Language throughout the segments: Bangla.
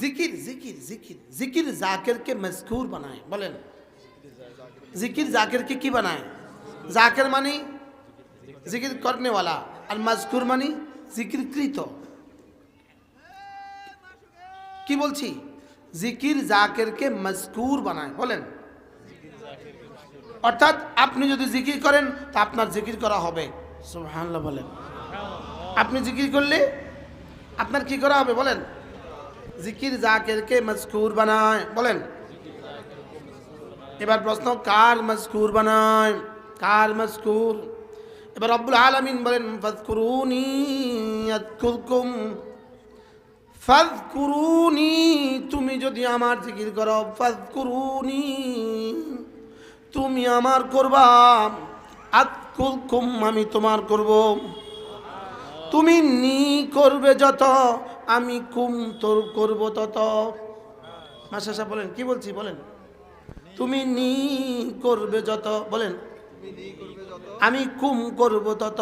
জিকির জিকির জিকির। জিকির জাকেরকে মজকুর বানায়, বলেন। জিকির জাকেরকে কি বানায়? জাকের মানে জিকির করনে वाला আর মজকুর মানে জিকির কৃত কি বলছি? জিকির জাকেরকে মজকুর বানায়, বলেন। অর্থাৎ আপনি যদি জিকির করেন, তা আপনার জিকির করা হবে। সুবহানাল্লাহ বলেন। আপনি জিকির করলে আপনার কি করা হবে, বলেন? জিকির জাকেরকে মজকুর বানায়। বলেন। এবার প্রশ্ন, কার মজকুর বানায়? কার মজকুর? এবার রব্বুল আলামিন বলেন ফাজকুরুনি আযকুরকুম ফাজকুরুনি তুমি যদি আমার জিকির করো ফাজকুরুনি তুমি আমার করবা। আতকুলকুম আমি তোমার করব। তুমি নি করবে যত আমি কুম তোর করব তত। মাসা সাহেব বলেন, কি বলছি বলেন? তুমি নি করবে যত, বলেন। আমি কুম করব তত।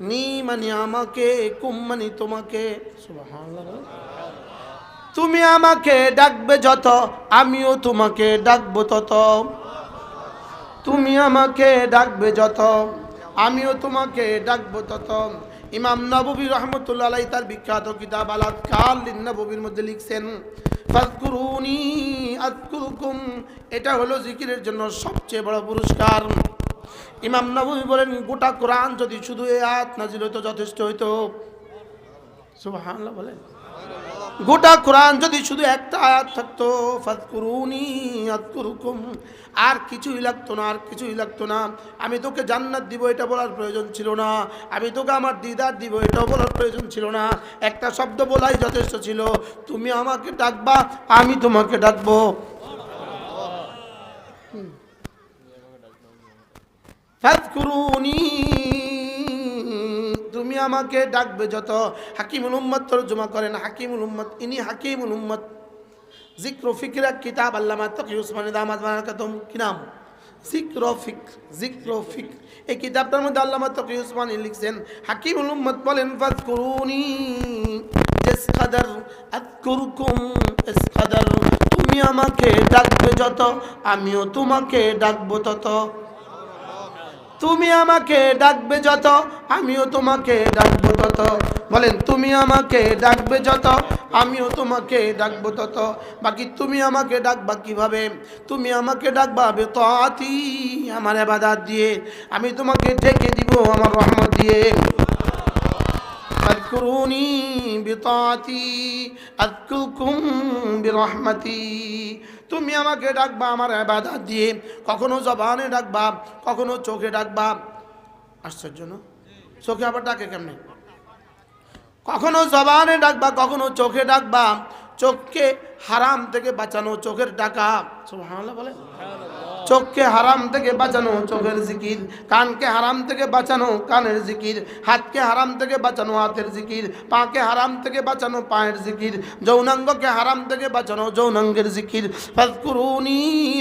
নি মানে আমাকে, কুম মানে তোমাকে। তুমি আমাকে ডাকবে যত, আমিও তোমাকে ডাকবো তত। তুমি আমাকে ডাকবে যত, আমিও তোমাকে ডাকবো তত। ইমাম নবী রহমতুল্লাহ তার বিখ্যাত কিতাব আলাদ কাল মধ্যে লিখছেন এটা হলো জিকিরের জন্য সবচেয়ে বড় পুরস্কার। ইমাম নবী বলেন, গোটা কোরআন যদি শুধু এ আয়াত নাজিল হইতো, যথেষ্ট হইতো। সুবহানাল্লাহ বলেন। গোটা কোরআন যদি শুধু একটা আয়াত থাকতো ফাতকুরুনি আতকুরুকুম আর কিছুই লাগতো না, আর কিছুই লাগতো না। আমি তোকে জান্নাত দিব, এটা বলার প্রয়োজন ছিল না। আমি তোকে আমার দিদার দিব, এটাও বলার প্রয়োজন ছিল না। একটা শব্দ বলাই যথেষ্ট ছিল। তুমি আমাকে ডাকবা, আমি তোমাকে ডাকবো। ফাতকুরুনি আমাকে ডাকবে যত। হাকিমুল উম্মত তর্জমা করেন, হাকিমুল উম্মত, ইনি হাকিমুল উম্মত। জিক্র ফিকরা কিতাব আল্লামা তকি উসমানি দামাদ বানাকাতম কি নাম? জিক্র ফিক জিক্র ফিক এই কিতাবটার মধ্যে আল্লামা তকি উসমানি লিখছেন, হাকিমুল উম্মত বলেন ফাতকুরুনি ইস কাদার আতকুরকুম ইস কাদার তুমি আমাকে ডাকবে যত, আমিও তোমাকে ডাকবো তত। তুমি আমাকে ডাকবে যত আমিও তোমাকে ডাকবো তত বলেন তুমি আমাকে ডাকবে যত আমিও তোমাকে ডাকবো তত বাকি তুমি আমাকে ডাকবা কিভাবে তুমি আমাকে ডাকবা বেতাতি আমার আবাদাত দিয়ে আমি তোমাকে ডেকে দিব আমার রহমত দিয়ে فاذكروني بطاعتي أذكركم برحمتي তুমি আমাকে ডাকবা, আমার আবাদাত দিয়ে। কখনো জবানে ডাকবা, কখনো চোখে ডাকবা। আশ্চর্য চোখে আবার ডাকে কেমনে? কখনো জবানে ডাকবা, কখনো চোখে ডাকবা। চোখকে হারাম থেকে বাঁচানো, চোখের ডাকা। সব হামলা বলে চোখকে হারাম থেকে বাঁচানো চোখের জিকির, কানকে হারাম থেকে বাঁচানো কানের জিকির, হাতকে হারাম থেকে বাঁচানো হাতের জিকির, পাকে হারাম থেকে বাঁচানো পায়ের জিকির, যৌনাঙ্গকে হারাম থেকে বাঁচানো যৌনাঙ্গের জিকির।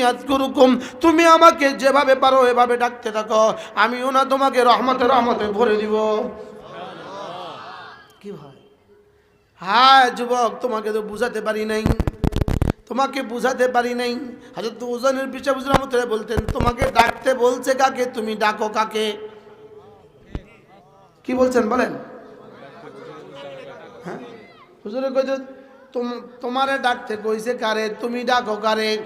আজকুরুকুম, তুমি আমাকে যেভাবে পারো এভাবে ডাকতে থাকো, আমিও না তোমাকে রহমতে রহমতে ভরে দিব। কি ভাই? হ্যাঁ যুবক, তোমাকে তো বুঝাতে পারি নাই। তোমাকে বুঝাতে পারি নাই। হাজর তো ওজনের পিছা বুঝলাম বলতেন, তোমাকে ডাকতে বলছে কাকে? তুমি ডাকো কাকে? কি বলছেন বলেন? হ্যাঁ? হুজুরে কইছে, তোম- তোমারে ডাকতে কইছে কারে? তুমি ডাকো কারে?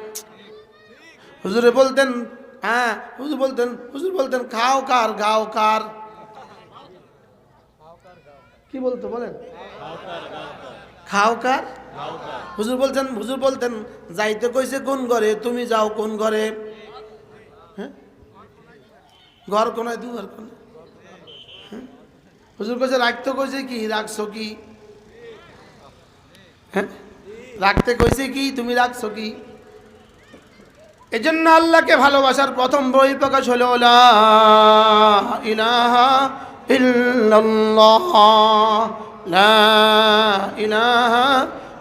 হুজুরে বলতেন হ্যাঁ হুজুর বলতেন হুজুর বলতেন, খাও কার, গাও কার? কি বলতো বলেন? খাও কার? হুজুর বলতেন হুজুর বলতেন, যাইতে কইছে কোন ঘরে, তুমি যাও কোন ঘরে? হ্যাঁ? ঘর কোনায় দু ঘর হ্যাঁ? হুজুর কইছে, রাখতে কইছে কি? রাখছো কি? হ্যাঁ? রাখতে কইছে কি? তুমি রাখছো কি? এজন্য আল্লাহকে ভালোবাসার প্রথম বই প্রকাশ হলো, লা ইলাহা ইল্লাল্লাহ। ইলাহা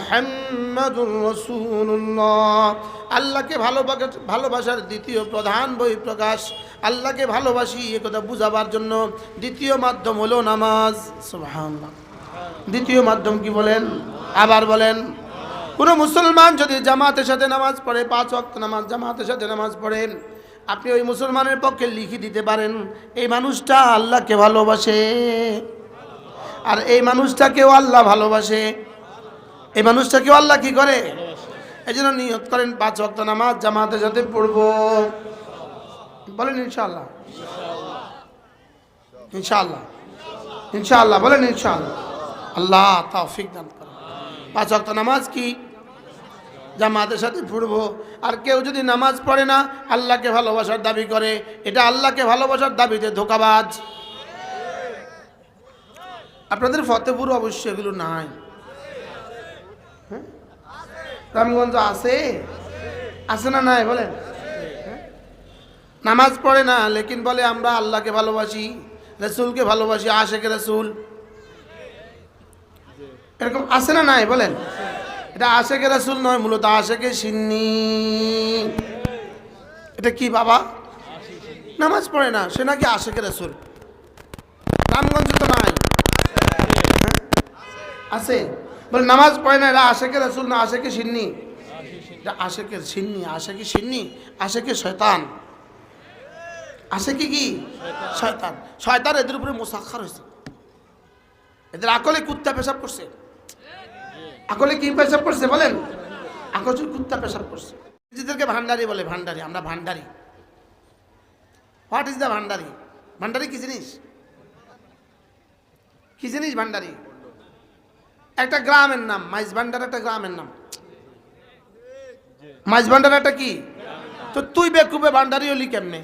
মুহাম্মাদুর রাসূলুল্লাহ। আল্লাহকে ভালোবাসা ভালোবাসার দ্বিতীয় প্রধান বই প্রকাশ। আল্লাহকে ভালোবাসি, এ কথা বুঝাবার জন্য দ্বিতীয় মাধ্যম হলো নামাজ। দ্বিতীয় মাধ্যম কি বলেন? আবার বলেন, কোনো মুসলমান যদি জামাতের সাথে নামাজ পড়ে, পাঁচ ওয়াক্ত নামাজ, জামাতের সাথে নামাজ পড়েন আপনি ওই মুসলমানের পক্ষে লিখে দিতে পারেন, এই মানুষটা আল্লাহকে ভালোবাসে। আর এই মানুষটাকেও আল্লাহ ভালোবাসে। এই মানুষটাকেও আল্লাহ কি করে? এই জন্য নিয়ত করেন, পাঁচ ওয়াক্ত নামাজ জামাতের সাথে পড়ব। বলেন ইনশাআল্লাহ। ইনশাআল্লাহ। ইনশাআল্লাহ, বলেন ইনশাআল্লাহ। আল্লাহ তাওফিক দান করেন। পাঁচ ওয়াক্ত নামাজ কি? জামাতের সাথে পড়ব। আর কেউ যদি নামাজ পড়ে না, আল্লাহকে ভালোবাসার দাবি করে, এটা আল্লাহকে ভালোবাসার দাবিতে ধোকাবাজ। আপনাদের ফতেপুর অবশ্যই এগুলো নাই? রামগঞ্জ আছে? আছে না নাই, বলেন? নামাজ পড়ে না, লেকিন বলে আমরা আল্লাহকে ভালোবাসি, রসুলকে ভালোবাসি আশেকে রসুল। এরকম আছে না নাই, বলেন। এটা আশেকে রসুল নয়, মূলত আশেকে সিন্নি। এটা কি বাবা? নামাজ পড়ে না, সে নাকি আশেকে রসুল। রামগঞ্জে তো নাই। হ্যাঁ? আছে। বলে, নামাজ পড়ে না এটা আশেকে রসুল না, আশেকে সিন্নি। এটা সিন্নি, আশেকে সিন্নি, আশেকে শয়তান। আশেকে কি? শয়তান। শয়তান এদের উপরে মোসাক্ষার হয়েছে। এদের আকলে কুত্তা পেশাব করছে। আকলে কি পেশাব করছে বলেন? আকলে কুত্তা পেশাব করছে। নিজেদেরকে ভান্ডারি বলে ভান্ডারি আমরা ভান্ডারি হোয়াট ইজ দ্য ভান্ডারি ভান্ডারি কি জিনিস? কি জিনিস ভান্ডারি একটা গ্রামের নাম মাইজ ভান্ডার একটা গ্রামের নাম। মাইজ ভান্ডার একটা কি? তো তুই বেকুবে ভান্ডারি হলি কেমনে?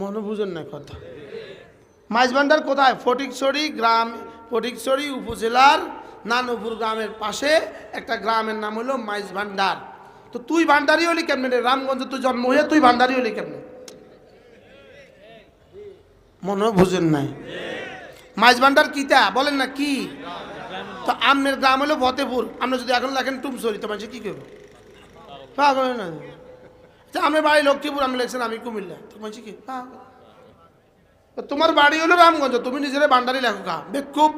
মনে বুঝেন না কথা। মাইজ ভান্ডার কোথায়? ফটিকছড়ি গ্রাম ফটিকছড়ি উপজেলার নানুপুর গ্রামের পাশে একটা গ্রামের নাম হলো মাইজ ভান্ডার তো তুই ভান্ডারি হলি কেমনে রে? রামগঞ্জে তুই জন্ম হয়ে তুই ভান্ডারি হলি কেমনে? মনে বুঝেন নাই? মাইজ ভান্ডার কিতা? বলেন না, কি? তো আমনের গ্রাম হলো ফতেপুর। আমরা যদি এখন লেখেন টুমসরি, তো মানুষ কি করব? পাগল আচ্ছা আমার বাড়ি লক্ষ্মীপুর আমি লেখছেন আমি কুমিল্লা। তো বলছি কি। তোমার বাড়ি হলো রামগঞ্জ, তুমি নিজের ভান্ডারি লেখো কা বেকুব।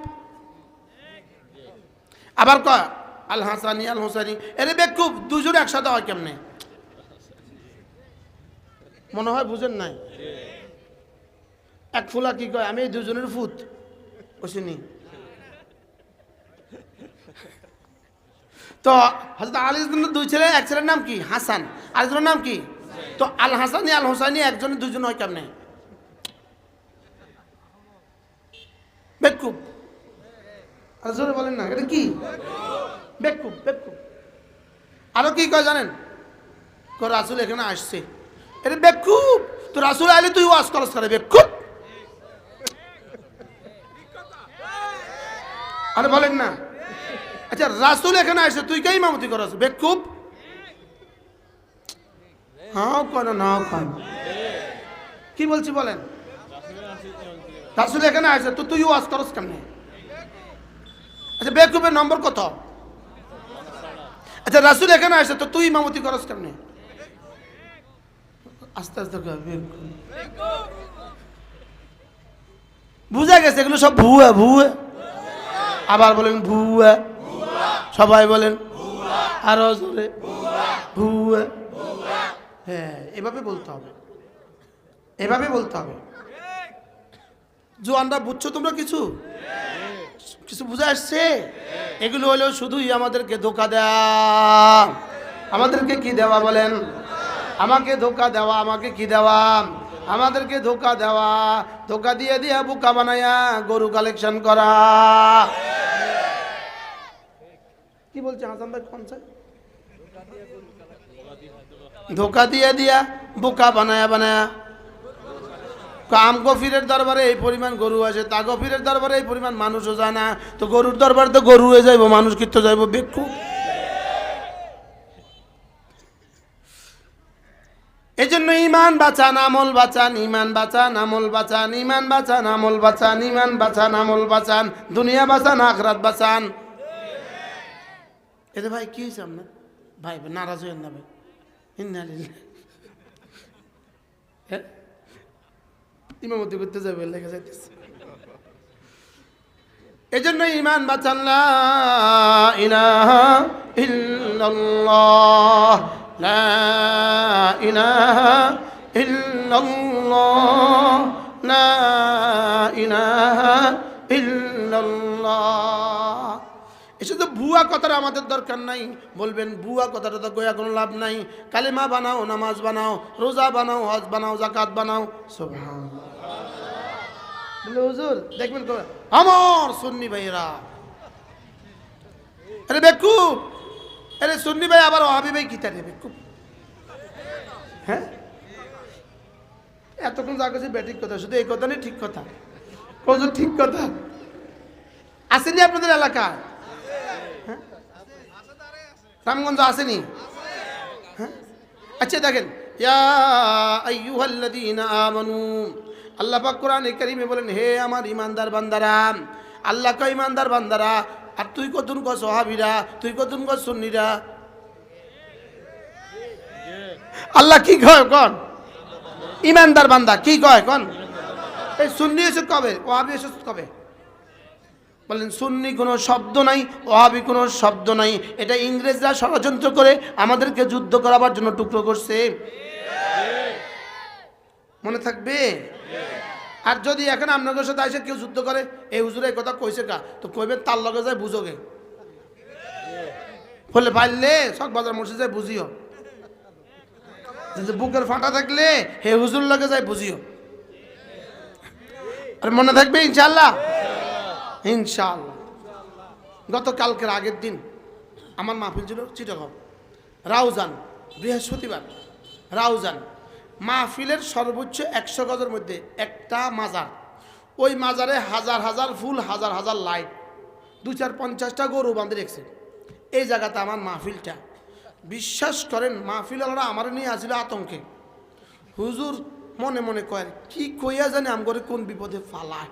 আবার কয়, আল হাসানি, আল হোসানি, এরে বেকুব, দুজন একসাথে হয় কেমনে? মনে হয় বুঝেন নাই? এক ফুলা কি কয়, আমি দুজনের ফুত। বুঝিনি তো হজরত আলী দুই ছেলে এক ছেলের নাম কি হাসান আরেকজনের নাম কি তো আল হাসানি আল হোসাইনি একজনের দুজন হয় কেমনে বেকুব আর বলেন না এটা কি বেকুব বেকুব আরও কি কয় জানেন রাসুল এখানে আসছে এটা বেকুব তো রাসুল আইলে তুই ওয়াজ করস করে বেকুব আরে বলেন না। আচ্ছা রাসুল এখানে আসছে, তুই কে ইমামতি করস? বেকুব? হ্যাঁ কেন না কেন কি বলছি বলেন? রাসুল এখানে আসছে, তো তুই ওয়াজ করস কেমনে? আচ্ছা বেকুবের নম্বর কত? আচ্ছা রাসুল এখানে আসছে, তো তুই ইমামতি করস কেমনে? আস্তে আস্তে। বুঝা গেছে, এগুলো সব ভুয়া ভুয়া। আবার বলেন ভুয়া। সবাই বলেন আরও জোরে। ভুয়া। হ্যাঁ এভাবে বলতে হবে। এভাবে বলতে হবে। জোয়ানরা, বুঝছ তোমরা কিছু? কিছু বুঝে আসছে? এগুলো হলো শুধুই আমাদেরকে ধোকা দেওয়া আমাদেরকে কি দেওয়া বলেন? আমাকে ধোকা দেওয়া, আমাকে কি দেওয়া? আমাদেরকে ধোকা দেওয়া। ধোকা দিয়ে দিয়ে বুকা বানায়া গরু কালেকশন করা। কি বলছে হাসান ভাই কোন ধোকা দিয়ে দিয়া, বোকা বানায়া বানায়া। কাম গফিরের দরবারে এই পরিমাণ গরু আছে, তা গফিরের দরবারে এই পরিমাণ মানুষও যায় না। তো গরুর দরবারে তো গরু হয়ে যাইব, মানুষ কিন্তু যাইব বেক্ষু এই জন্য ইমান বাঁচান আমল বাঁচান ইমান বাঁচান আমল বাঁচান ইমান বাঁচান আমল বাঁচান ইমান বাঁচান আমল বাঁচান। দুনিয়া বাঁচান, আখরাত বাঁচান। এতে ভাই কি হয়েছে আপনার ভাই নারাজ হইেন না ভাই ইন্না লিল্লাহ। হ্যাঁ ইমামতি করতে যাবে লেগে যাইতেছে এই জন্য ইমান বাঁচান লা ইলাহা ইল্লাল্লাহ লা ইলাহা ইল্লাল্লাহ লা ইলাহা ইল্লাল্লাহ তো ভুয়া কথাটা আমাদের দরকার নাই। বলবেন, ভুয়া কথাটা তো গোয়া কোনো লাভ নাই। কালিমা বানাও, নামাজ বানাও, রোজা বানাও, হজ বানাও জাকাত বানাও। সব হুজুর, দেখবেন আমার সুন্নি ভাইরা আরে বেকুব, আরে সুন্নি ভাই আবার ওহাবি ভাই কিতা রে বেকুব? হ্যাঁ? এতক্ষণ যা করছি ব্যাটিক কথা, শুধু এই কথা নেই ঠিক কথা। কত ঠিক কথা। আসেনি আপনাদের এলাকায়? রামগঞ্জ আসেনি? হ্যাঁ? আচ্ছা দেখেন আমানু, আল্লাহ পাক কোরআনে কারীমে বলেন, হে আমার ইমানদার বান্দারা, আল্লাহ কয় ইমানদার বান্দারা, আর তুই কতুন ক তুই কতুন ক সুন্নিরা? আল্লাহ কি কয় কোন? ইমানদার বান্দা, কি কয় কোন? এই সুন্নি এসে কবে? ওয়াহাবি এসে কবে? বলেন, সুন্নি কোনো শব্দ নাই ওহাবি কোনো শব্দ নাই। এটা ইংরেজরা ষড়যন্ত্র করে আমাদেরকে যুদ্ধ করাবার জন্য টুকরো করছে। মনে থাকবে? আর যদি এখন আপনাদের সাথে এসে কেউ যুদ্ধ করে, এই হুজুরে এই কথা কইছে কা? তো কইবে তার লগে যায় বুঝোগে। বলে পারলে সব বাজার মসজিদ যায় বুঝিও। যদি বুকের ফাটা থাকলে, হে হুজুর লগে যায় বুঝিও। আর মনে থাকবে ইনশাল্লাহ ইনশাআল্লাহ। গতকালকের আগের দিন আমার মাহফিল ছিল চিটাগং। রাউজান, বৃহস্পতিবার, রাউজান। মাহফিলের সর্বোচ্চ একশো গজের মধ্যে একটা মাজার। ওই মাজারে হাজার হাজার ফুল, হাজার হাজার লাইট। দু চার পঞ্চাশটা গরু বাঁধে রেখেছে। এই জায়গাতে আমার মাহফিলটা। বিশ্বাস করেন, মাহফিলওয়ালারা আমার নিয়ে আসছিল আতঙ্কে। হুজুর মনে মনে কয়, কি কইয়া জানি আম করে কোন বিপদে ফালায়?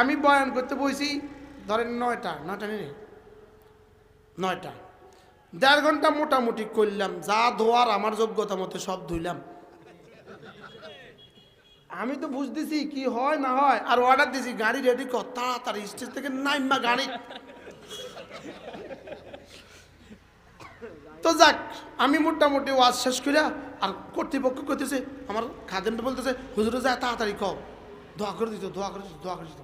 আমি বয়ান করতে বসি ধরেন নয়টা নয়টা নেই নয়টা। দেড় ঘণ্টা মোটামুটি করলাম, যা ধোয়ার আমার যোগ্যতা মতো সব ধুইলাম। আমি তো বুঝতেছি কি হয় না হয়, আর অর্ডার দিছি, গাড়ি রেডি কর, তাড়াতাড়ি স্টেজ থেকে নাইমা গাড়ি। তো যাক, আমি মোটামুটি ওয়াজ শেষ করিয়া আর কর্তৃপক্ষ করতেছে আমার খাদেনটা বলতেছে, হুজুরে যা তাড়াতাড়ি কও দোয়া করে দিত দোয়া করে দিত দোয়া করে দিত।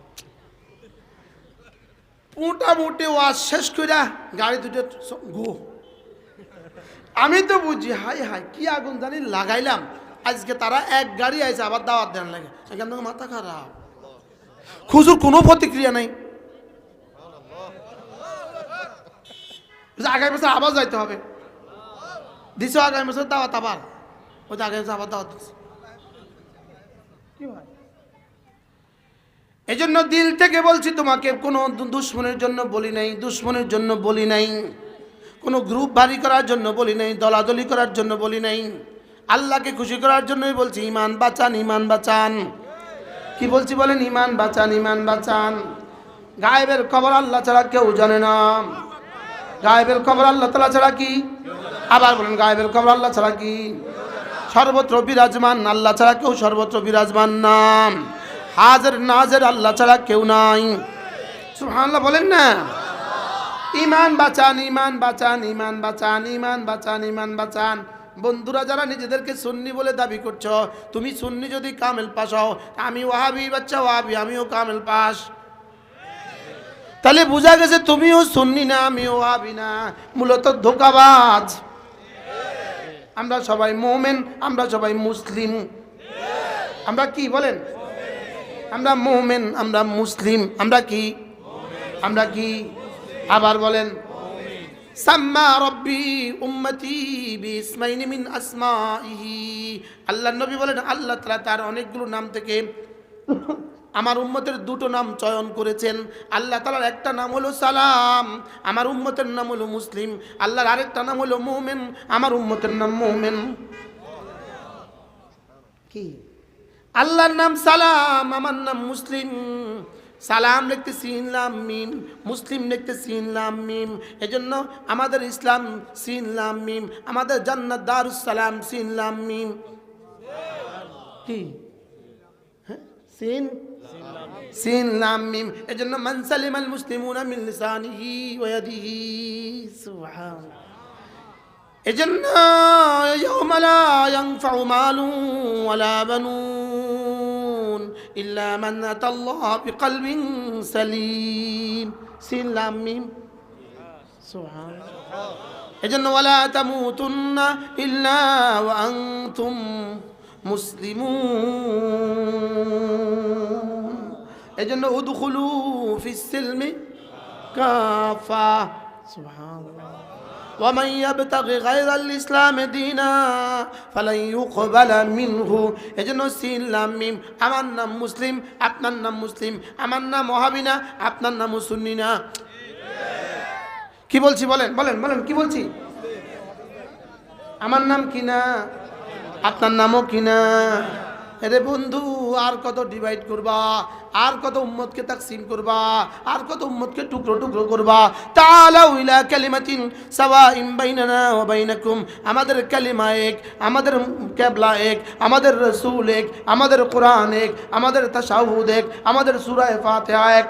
মোটামুটি ওয়াজ শেষ করিয়া গাড়ি দুটো গো। আমি তো বুঝি হাই হাই কি আগুন জানি লাগাইলাম। আজকে তারা এক গাড়ি আইছে আবার দাওয়াত দেন লাগে। এখান থেকে মাথা খারাপ। খুজুর কোনো প্রতিক্রিয়া নাই। আগামী বছর আবার যাইতে হবে। দিছ আগামী বছর দাওয়াত আবার। ওই আগামী বছর আবার দাওয়াত দিচ্ছে কি ভাই? এই জন্য দিল থেকে বলছি তোমাকে, কোনো দুশ্মনের জন্য বলি নাই, দুশ্মনের জন্য বলি নাই। কোনো গ্রুপ ভারী করার জন্য বলি নাই, দলাদলি করার জন্য বলি নাই। আল্লাহকে খুশি করার জন্যই বলছি, ইমান বাঁচান ইমান বাঁচান। কি বলছি বলেন? ইমান বাঁচান ইমান বাঁচান। গায়েবের খবর আল্লাহ ছাড়া কেউ জানে না। গায়েবের খবর আল্লাহ তালা ছাড়া কি? আবার বলেন, গায়েবের খবর আল্লাহ ছাড়া কি? সর্বত্র বিরাজমান, আল্লাহ ছাড়া কেউ সর্বত্র বিরাজমান নাম হাজের, নাজের আল্লাহ ছাড়া কেউ নাই। সুবহানাল্লাহ বলেন না। ইমান বাঁচান ইমান বাঁচান ইমান বাঁচান ইমান বাঁচান ইমান বাঁচান। বন্ধুরা, যারা নিজেদেরকে সুন্নি বলে দাবি করছ, তুমি সুন্নি যদি কামেল পাস হও আমি ওয়াহাবি বাচ্চা, ওয়াহাবি, আমিও কামেল পাস তাহলে বোঝা গেছে তুমিও সুন্নি না, আমিও ওয়াহাবি না। মূলত ধোকাবাজ। আমরা সবাই মোমেন, আমরা সবাই মুসলিম। আমরা কি বলেন? আমরা মোমেন, আমরা মুসলিম, আমরা কি? আমরা কি? আবার বলেন, সাম্মা উম্মতি বিসমাইনি মিন আসমাইহি। আল্লাহ নবী বলেন, আল্লাহ তাআলা তার অনেকগুলো নাম থেকে আমার উম্মতের দুটো নাম চয়ন করেছেন। আল্লাহ তালার একটা নাম হলো সালাম, আমার উম্মতের নাম হলো মুসলিম। আল্লাহর আরেকটা নাম হলো মোমেন, আমার উম্মতের নাম মোমেন। কি? আল্লাহর নাম সালাম, আমার নাম মুসলিম। সালাম লিখতে সিনলাম মিম। মুসলিম লিখতে সিনলাম মিম। এজন্য আমাদের ইসলাম সিনলাম মিম। আমাদের জান্নাত দারুস সালাম সিনলাম মিম। কি? হ্যাঁ? সিন? সিন, লাম, মিম। এজন্য মান সালিমাল মুসলিমুনা মিন লিসানিহি ওয়া ইয়াদিহি। সুবহান এজন্য ইয়াউমা লা ইয়ানফাউ মালু ওয়ালা বানুন। ইল্লা মান আতাল্লাহ বিকলবিন সালিম। সিন লাম মিম। সুবহান এজন্য ওয়ালা তামুতুন্না ইল্লা ওয়া আনতুম মুসলিমুন। এজন্য উদখুলু ফিস সিলমি কাফা। সুবহানাল্লাহ ومن يبتغي غير الإسلام دينا فلن يقبل منه এজন্য সিন লাম মিম আমার নাম মুসলিম আপনার নাম মুসলিম আমার নাম ওহাবিনা আপনার নাম সুন্নিনা কি বলছি বলেন বলেন বলেন কি বলছি আমার নাম কিনা আপনার নামও কিনা আরে বন্ধু, আর কত ডিভাইড করবা? আর কত উম্মতকে তাকসিম করবা? আর কত উম্মতকে টুকরো টুকরো করবা? তাআলাউ ইলা কালিমাতিন সাওয়াইন বাইনানা ওয়া বাইনাকুম। আমাদের কালিমা এক, আমাদের কেবলা এক, আমাদের রসুল এক, আমাদের কোরআন এক, আমাদের তাশাহুদ এক, আমাদের সূরা ফাতিহা এক।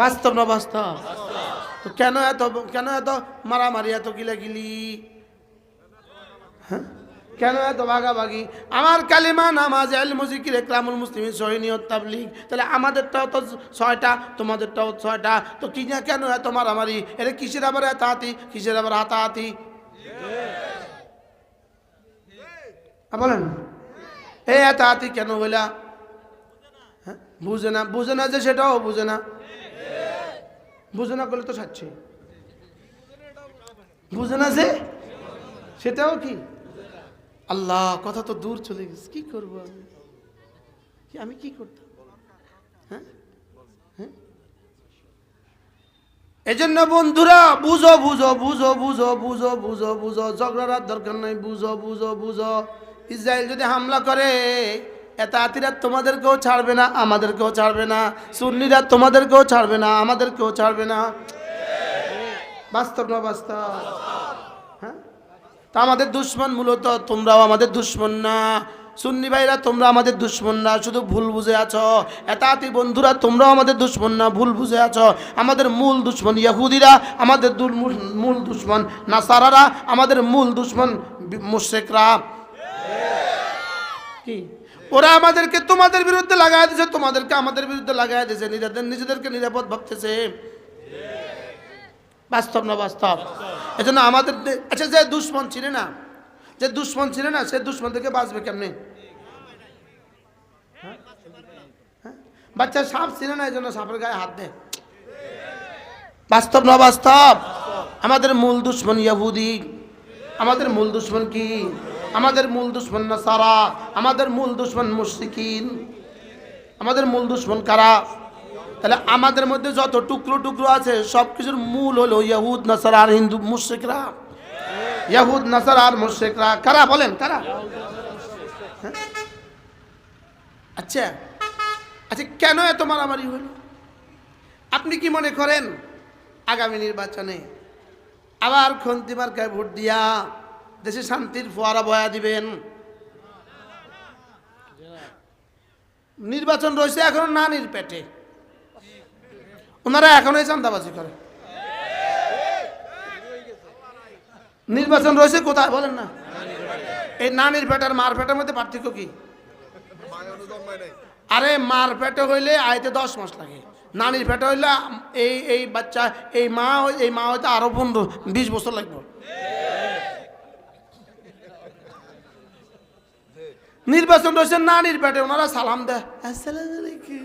বাস্তব না বাস্তব? তো কেন এত কেন এত মারামারি, এত গিলাগিলি? হ্যাঁ? কেন এত ভাগাভাগি? আমার কালিমা নামাজ এল মুজিকির একরামুল মুসলিম সহিনিয়ত তাবলিগ। তাহলে আমাদেরটাও তো ছয়টা, তোমাদেরটাও ছয়টা। তো কি না কেন এত মারামারি? এটা কিসের আবার হাতাহাতি কিসের আবার হাতাহাতি বলেন। এই হাতাহাতি কেন হইলা? হ্যাঁ বুঝে না বুঝে না যে সেটাও বুঝে না। বুঝে না করলে তো সাচ্ছে। বুঝে না যে সেটাও কি? আল্লাহ, কথা তো দূর চলে গেছে, কি করব আমি? কি আমি কি করতাম? হ্যাঁ? হ্যাঁ? বন্ধুরা, বুঝো বুঝো বুঝো বুঝো বুঝো বুঝো বুঝো, ঝগড়ার দরকার নাই, বুঝো বুঝো বুঝো। ইসরায়েল যদি হামলা করে এত আতিরা তোমাদেরকেও ছাড়বে না, আমাদেরকেও ছাড়বে না। সুন্নিরা তোমাদেরকেও ছাড়বে না, আমাদেরকেও ছাড়বে না। বাস্তব না বাস্তব? তা আমাদের দুশ্মন মূলত তোমরাও আমাদের দুশ্মন না। সুন্নি ভাইরা, তোমরা আমাদের দুশ্মন না। শুধু ভুল বুঝে আছো। এতাতি বন্ধুরা, তোমরাও আমাদের দুশ্মন না। ভুল বুঝে আছো। আমাদের মূল দুশ্মন ইয়াহুদিরা, আমাদের মূল- দুশ্মন নাসারারা, আমাদের মূল দুশ্মন মুশেকরা কি? ওরা আমাদেরকে তোমাদের বিরুদ্ধে লাগাই দিয়েছে তোমাদেরকে আমাদের বিরুদ্ধে লাগাই দিয়েছে নিজেদের, নিজেদেরকে নিরাপদ ভাবতেছে। বাস্তব না বাস্তব? এজন্য আমাদের আচ্ছা যে দুশ্মন ছিল না, যে দুশ্মন ছিল না, সে দুশ্মন থেকে বাঁচবে কেমনি? হ্যাঁ? হ্যাঁ? বাচ্চা সাপ ছিল না এই জন্য সাপের গায়ে হাত দেয় বাস্তব না বাস্তব? আমাদের মূল দুশ্মন ইয়াহুদি আমাদের মূল দুশ্মন কি? আমাদের মূল দুশ্মন না সারা আমাদের মূল দুশ্মন মুশরিকিন। আমাদের মূল দুশ্মন কারা? তাহলে আমাদের মধ্যে যত টুকরো টুকরো আছে, সব কিছুর মূল হলো ইয়াহুদ, নাসার আর হিন্দু মুশ্রিকরা। ইয়াহুদ, নাসার আর মুশ্রিকরা। কারা বলেন, কারা? হ্যাঁ? আচ্ছা আচ্ছা কেন এত মারামারি হলো? আপনি কি মনে করেন আগামী নির্বাচনে আবার খন্তি মার্কায় ভোট দিয়া দেশে শান্তির ফোয়ারা বয়া দিবেন? নির্বাচন রয়েছে এখন নানির পেটে। ওনারা এখনোই চান্দাবাজি করে। নির্বাচন রয়েছে কোথায় বলেন না? এই নানির পেটার মার পেটের মধ্যে পার্থক্য কি? আরে মার পেটে হইলে আইতে দশ মাস লাগে। নানির পেটে হইলে এই এই বাচ্চা, এই মা এই মা হইতে আরও পনেরো, বিশ বছর লাগবে। নির্বাচন রয়েছে নানির পেটে, ওনারা সালাম দেয়। আসসালামু আলাইকুম।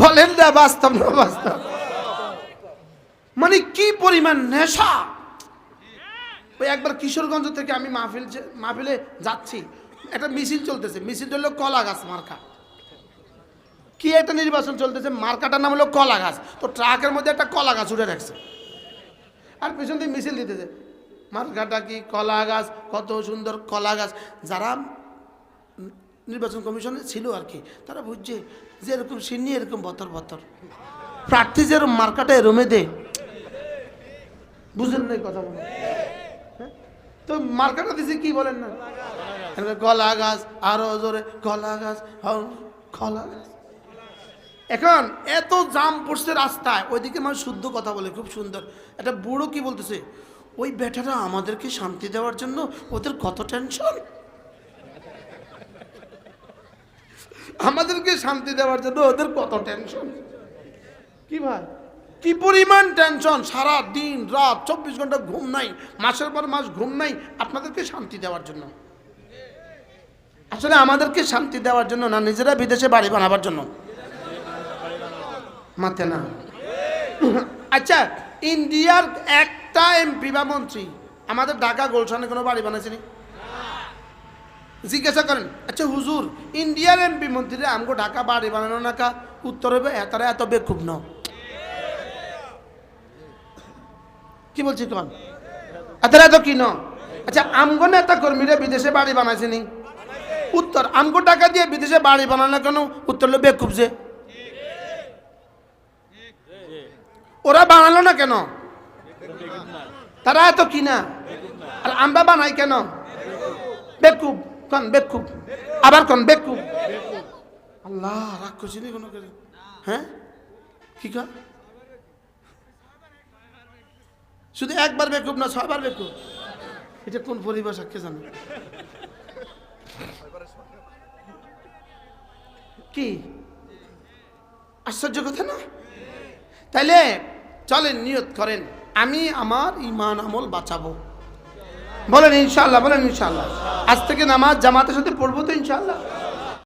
বলেন দা, বাস্তব না বাস্তব? মানে কি পরিমাণ নেশা? ওই একবার কিশোরগঞ্জ থেকে আমি মাহফিল মাহফিলে যাচ্ছি। একটা মিছিল চলতেছে। মিছিল হলো কলা গাছ মার্কা। কি একটা নির্বাচন চলতেছে? মার্কাটার নাম হলো কলা গাছ। তো ট্রাকের মধ্যে একটা কলা গাছ উঠে রাখছে। আর পেছন দিয়ে মিছিল দিতেছে। মার্কাটা কি কলা গাছ? কত সুন্দর কলা গাছ। যারা নির্বাচন কমিশনে ছিল আর কি। তারা বুঝছে যে এরকম সিন্নি, এরকম বতর বতর। প্রার্থী যে এরকম মার্কাটা এরমে দে। বুঝলেন না কথা বলে হ্যাঁ? তো মার্কাটা দিছে কি বলেন না? কলা গাছ, আরও জোরে কলা গাছ আরও কলা গাছ। এখন এত জাম পড়ছে রাস্তায়, ওইদিকে মানুষ শুদ্ধ কথা বলে, খুব সুন্দর। একটা বুড়ো কি বলতেছে? ওই বেটারা আমাদেরকে শান্তি দেওয়ার জন্য ওদের কত টেনশন আমাদেরকে শান্তি দেওয়ার জন্য ওদের কত টেনশন কি ভাই? কি পরিমাণ টেনশন সারা দিন রাত চব্বিশ ঘণ্টা ঘুম নাই মাসের পর মাস ঘুম নাই আপনাদেরকে শান্তি দেওয়ার জন্য? আসলে আমাদেরকে শান্তি দেওয়ার জন্য না নিজেরা বিদেশে বাড়ি বানাবার জন্য? মাতে না। আচ্ছা ইন্ডিয়ার একটা এমপি বা মন্ত্রী আমাদের ঢাকা গোলশানে কোনো বাড়ি বানাইছেনি? জিজ্ঞাসা করেন আচ্ছা হুজুর ইন্ডিয়ার এমপি মন্ত্রীরা আমগো ঢাকা বাড়ি বানানো না কা উত্তর হবে তারা এত বেকুব ন। কি বলছি কন? এতারা এত কি ন? আচ্ছা আমগো নেতা কর্মীরা বিদেশে বাড়ি বানাইছেনি উত্তর, আমগো টাকা দিয়ে বিদেশে বাড়ি বানানো কেন উত্তর হলো বেকুব যে? ওরা বানালো না কেন? তারা এত কিনা আর আমরা বানাই কেন? বেকুব। কন বেকুব, আবার কন বেকুব। আল্লাহ, রাগ করছি নি কোনো করে? হ্যাঁ? কি কন শুধু একবার বেকুব না, ছয়বার বেকুব। এটা কোন পরিভাষা, কে জানে? কি? আশ্চর্য কথা না? তাইলে চলেন, নিয়ত করেন। আমি আমার ইমান আমল বাঁচাবো। বলেন ইনশাল্লাহ বলেন ইনশাল্লাহ আজ থেকে নামাজ জামাতের সাথে পড়ব তো ইনশাল্লাহ